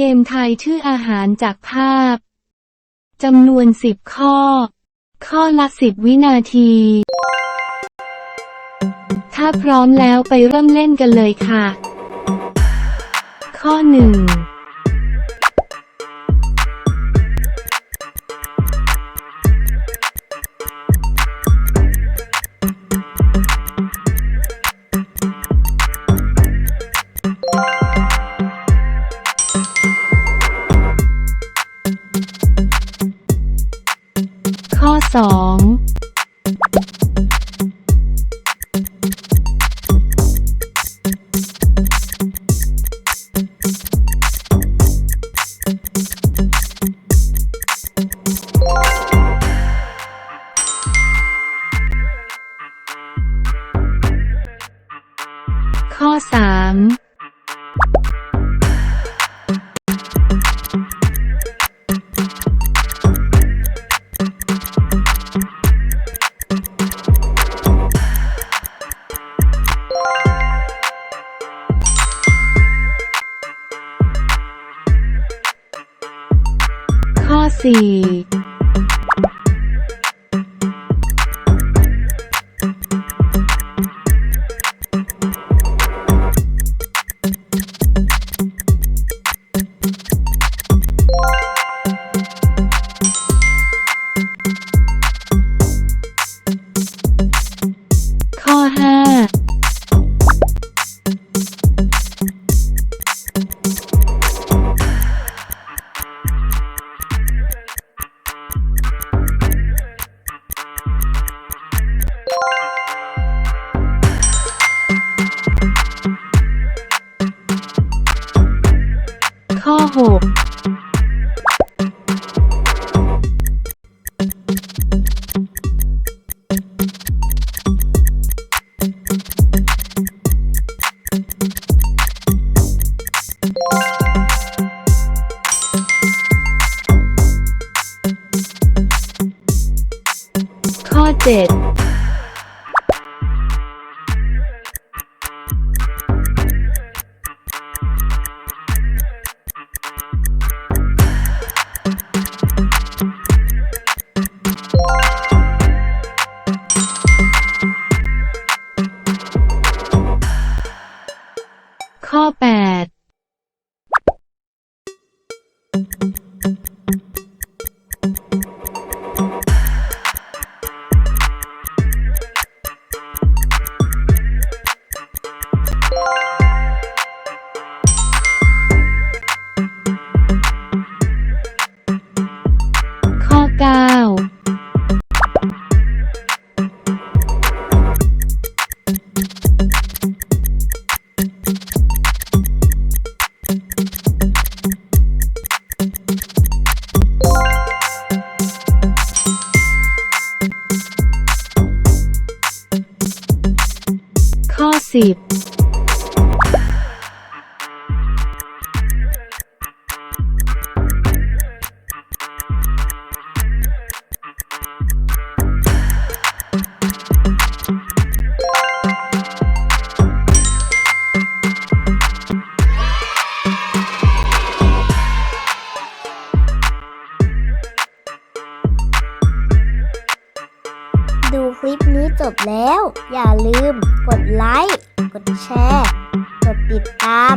เกมทายชื่ออาหารจากภาพ จำนวนสิบข้อ ข้อละสิบวินาที ถ้าพร้อมแล้วไปเริ่มเล่นกันเลยค่ะ ข้อหนึ่ง ข้อสองข้อสาม ข้อ 4 หข้อ 7 ข้อสิบ ลิปนี้จบแล้ว อย่าลืมกดไลค์ กดแชร์ กดติดตาม